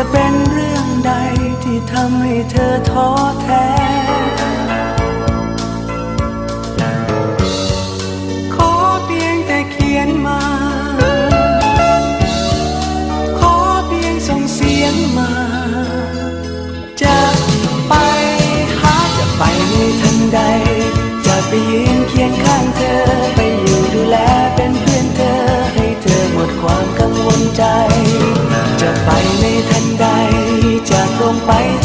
จะเป็นเรื่องใดที่ทำให้เธอท้อแท้ ขอเพียงแต่เขียนมา ขอเพียงส่งเสียงมา จะไปหาจะไปในทันใด จะไปยืน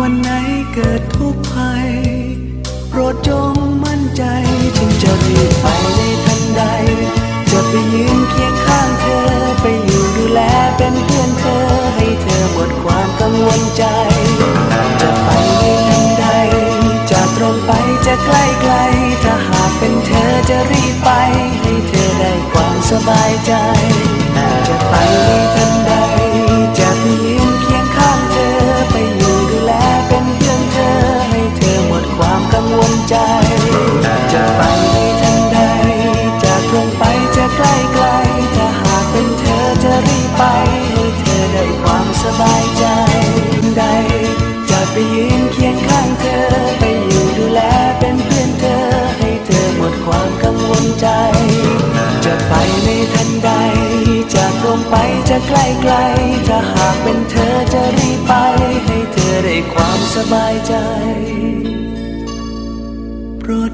วันไหนเกิดทุกข์ภัยโปรดจงมั่นใจจึงจะรีบไปในทันใด จะไปยืนเคียงข้างเธอ ไปอยู่ดูแลเป็นเพื่อนเธอ ให้เธอหมดความกังวลใจ จะไปในทันใด จะตรงไปจะใกล้ไกล ถ้าหากเป็นเธอจะรีบไป ให้เธอได้ความสบายใจ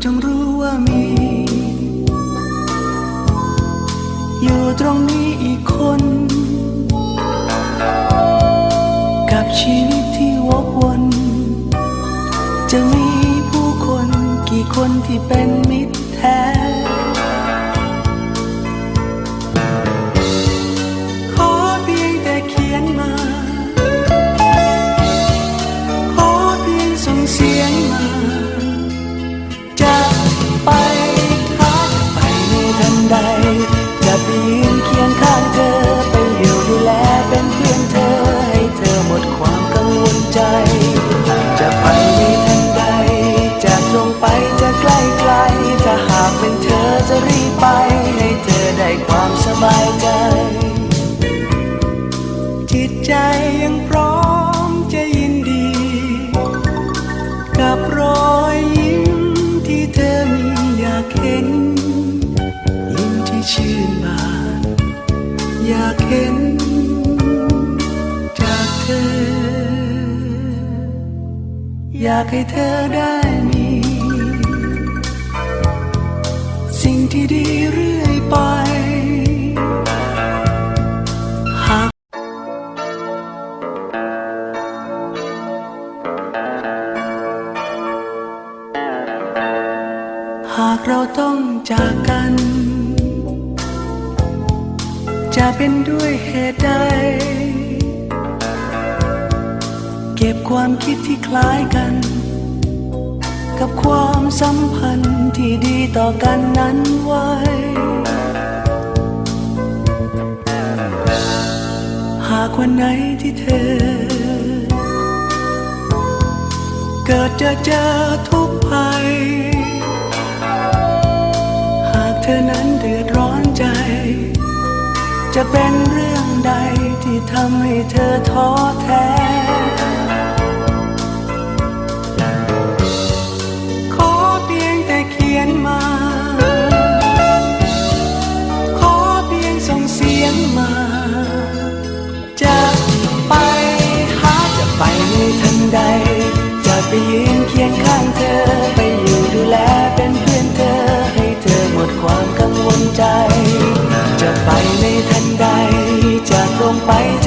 จงรู้ว่ามี อยู่ตรงนี้อีกคน กับชีวิตที่วกวน จะมีผู้คนกี่คนที่เป็นมิตรากให้เธอได้มี สิ่งที่ดีเรื่อยไปหากเราต้องจากกัน จะเป็นด้วยเหตุใด เก็บความคิดที่คล้ายกัน กับความสัมพันธ์ที่ดีต่อกันนั้นไว้ หากวันไหนที่เธอ เกิดจะเจอทุกภัย หากเธอนั้นเดือดร้อนใจ จะเป็นเรื่องใดที่ทำให้เธอท้อแท้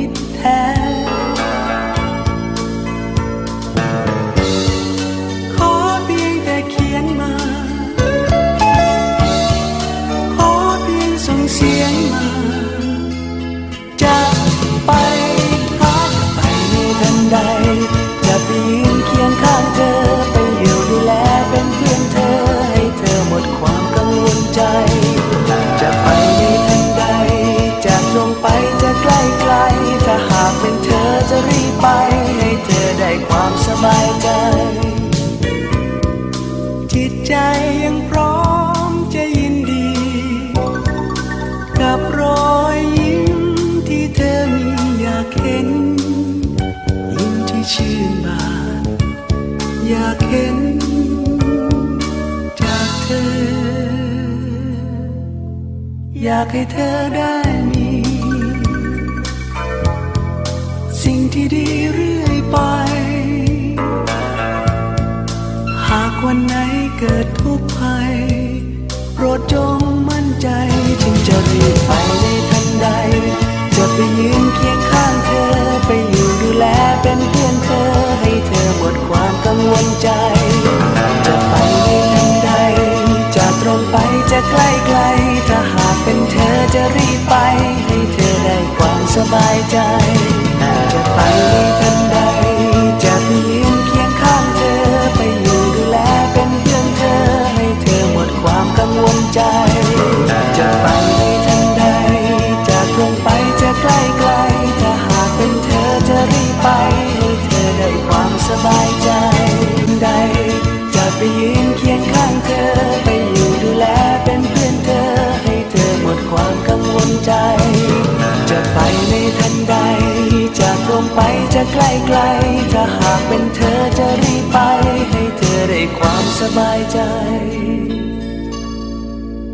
ิ ง เห็นยิ้มที่ชื่นบาน อยากเห็นจากเธอ อยากให้เธอได้มี สิ่งที่ดีเรื่อยไป จะใกล้ไกล ถ้าหากเป็นเธอจะรีบไป ให้เธอได้ความสบายใจ จะไปทัน ไปจะใกล้ไกล ถ้าหากเป็นเธอจะรีบไป ให้เธอได้ความสบายใจ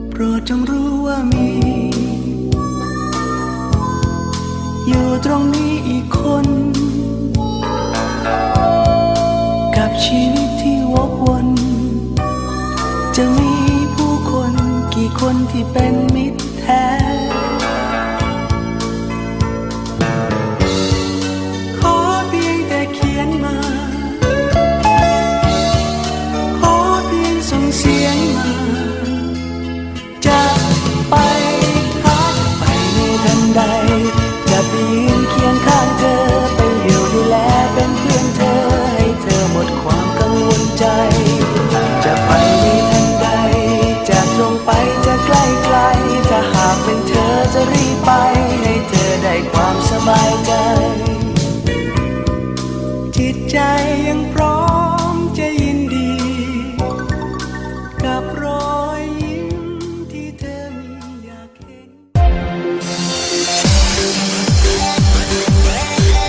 โปรดจงรู้ว่ามี อยู่ตรงนี้อีกคน กับชีวิตที่วกวน จะมีะรีไปให้เธอได้ความสบายใจ จิตใจยังพร้อม